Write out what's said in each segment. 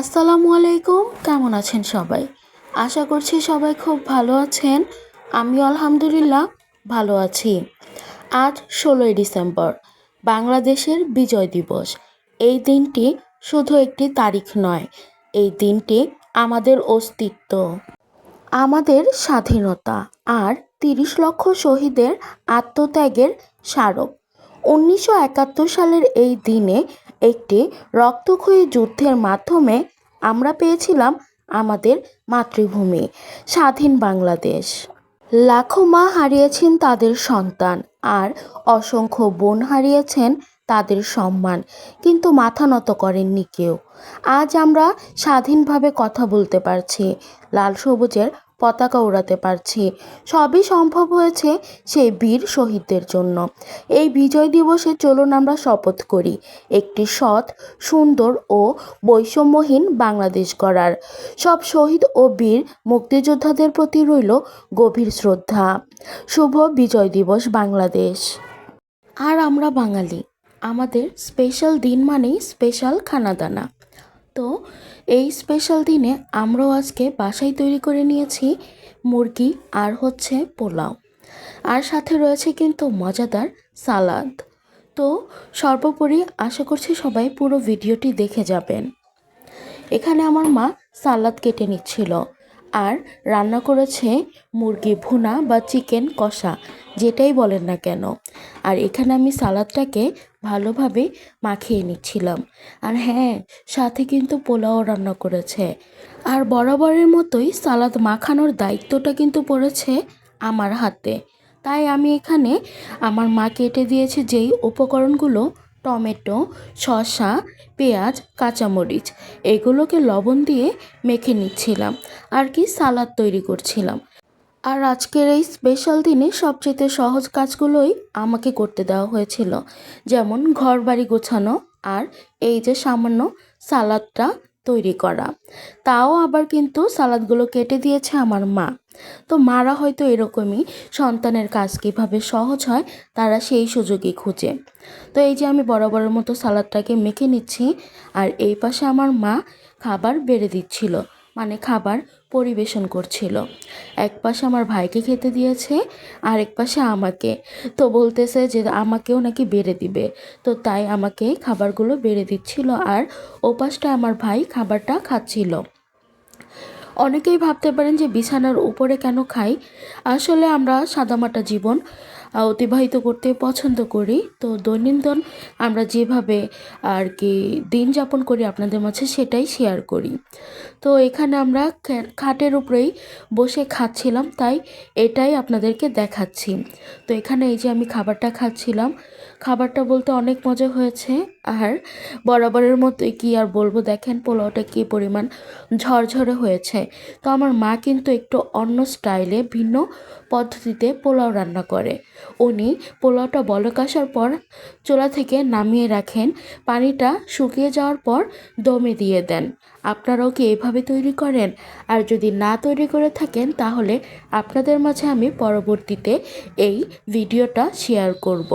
আসসালামু আলাইকুম, কেমন আছেন সবাই? আশা করছি সবাই খুব ভালো আছেন। আমি আলহামদুলিল্লাহ ভালো আছি। আজ ষোলোই ডিসেম্বর, বাংলাদেশের বিজয় দিবস। এই দিনটি শুধু একটি তারিখ নয়, এই দিনটি আমাদের অস্তিত্ব। আমাদের স্বাধীনতা আর তিরিশ লক্ষ শহীদের আত্মত্যাগের স্মারক। উনিশশো একাত্তর সালের এই দিনে একটি রক্তক্ষয়ী যুদ্ধের মাধ্যমে আমরা পেয়েছিলাম আমাদের মাতৃভূমি, স্বাধীন বাংলাদেশ। লাখো মা হারিয়েছেন তাদের সন্তান আর অসংখ্য বোন হারিয়েছেন তাদের সম্মান, কিন্তু মাথা নত করেননি কেউ। আজ আমরা স্বাধীনভাবে কথা বলতে পারছি। লাল সবুজের পতাকা উড়াতে পারছি। সবই সম্ভব হয়েছে সেই বীর শহীদদের জন্য। এই বিজয় দিবসে চলুন আমরা শপথ করি। একটি সৎ, সুন্দর ও বৈষম্যহীন বাংলাদেশ গড়ার। সব শহীদ ও বীর মুক্তিযোদ্ধাদের প্রতি রইল গভীর শ্রদ্ধা। শুভ বিজয় দিবস বাংলাদেশ। আর আমরা বাঙালি। আমাদের স্পেশাল দিন মানেই স্পেশাল খানাদানা। তো এই স্পেশাল দিনে আমরাও আজকে বাসায় তৈরি করে নিয়েছি মুরগি আর হচ্ছে পোলাও। আর সাথে রয়েছে কিন্তু মজাদার সালাদ। তো সর্বোপরি আশা করছি সবাই পুরো ভিডিওটি দেখে যাবেন। এখানে আমার মা সালাদ কেটে নিচ্ছিল আর রান্না করেছে মুরগি ভুনা বা চিকেন কষা, যেটাই বলেন না কেন। আর এখানে আমি সালাদটাকে ভালোভাবে মাখিয়ে নিচ্ছিলাম। আর হ্যাঁ সাথে কিন্তু পোলাও রান্না করেছে। আর বরাবরের মতোই সালাদ মাখানোর দায়িত্বটা কিন্তু পড়েছে আমার হাতে। তাই আমি এখানে আমার মা কেটে দিয়েছে যেই উপকরণগুলো, টমেটো, শসা, পেঁয়াজ, কাঁচামরিচ, এগুলোকে লবণ দিয়ে মেখে নিচ্ছিলাম। আর কি সালাদ তৈরি করছিলাম। আর আজকের এই স্পেশাল দিনে সবচেয়ে সহজ কাজগুলোই আমাকে করতে দেওয়া হয়েছিল। যেমন ঘর বাড়ি গোছানো আর এই যে সামান্য সালাদটা তৈরি করা। তাও আবার কিন্তু সালাদগুলো কেটে দিয়েছে আমার মা। তো মারা হয়তো এরকমই সন্তানের কাজ কীভাবে সহজ হয় তারা সেই সুযোগই খুঁজে। তো এই যে আমি বরাবরের মতো সালাদটাকে মেখে নিচ্ছি আর এই পাশে আমার মা খাবার বেড়ে দিচ্ছিল। মানে খাবার পরিবেশন করছিল। এক পাশে আমার ভাইকে খেতে দিয়েছে আর এক পাশে আমাকে। তো বলতেছে যে আমাকেও নাকি বেড়ে দিবে। তো তাই আমাকে খাবারগুলো বেড়ে দিচ্ছিল আর ও পাশটা আমার ভাই খাবারটা খাচ্ছিল। অনেকেই ভাবতে পারেন যে বিছানার উপরে কেন খাই? আসলে আমরা সাদামাটা জীবন অতিবাহিত করতে পছন্দ করি। তো দৈনন্দিন আমরা যেভাবে আর কি দিন যাপন করি আপনাদের মাঝে সেটাই শেয়ার করি। তো এখানে আমরা খাটের উপরেই বসে খাচ্ছিলাম, তাই এটাই আপনাদেরকে দেখাচ্ছি। তো এখানে এই যে আমি খাবারটা খাচ্ছিলাম, খাবারটা বলতে অনেক মজা হয়েছে। আর বরাবরের মতোই কি আর বলব, দেখেন পোলাওটা কী পরিমাণ ঝরঝরে হয়েছে। তো আমার মা কিন্তু একটু অন্য স্টাইলে ভিন্ন পদ্ধতিতে পোলাও রান্না করে। উনি পোলাওটা বলক আসার পর চোলা থেকে নামিয়ে রাখেন। পানিটা শুকিয়ে যাওয়ার পর দমে দিয়ে দেন। আপনারাও কি এভাবে তৈরি করেন? আর যদি না তৈরি করে থাকেন, তাহলে আপনাদের মাঝে আমি পরবর্তীতে এই ভিডিওটা শেয়ার করব।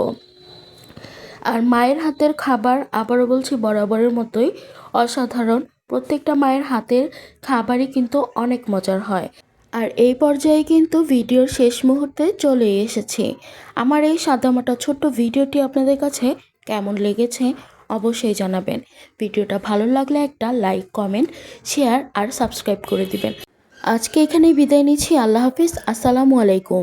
আর মায়ের হাতের খাবার আবারও বলছি বরাবরের মতোই অসাধারণ। প্রত্যেকটা মায়ের হাতের খাবারই কিন্তু অনেক মজার হয়। আর এই পর্যায়ে কিন্তু ভিডিওর শেষ মুহূর্তে চলে এসেছি। আমার এই সাদামাটা ছোট্ট ভিডিওটি আপনাদের কাছে কেমন লেগেছে অবশ্যই জানাবেন। ভিডিওটা ভালো লাগলে একটা লাইক, কমেন্ট, শেয়ার আর সাবস্ক্রাইব করে দিবেন। আজকে এখানেই বিদায় নিচ্ছি। আল্লাহ হাফিজ। আসসালামু আলাইকুম।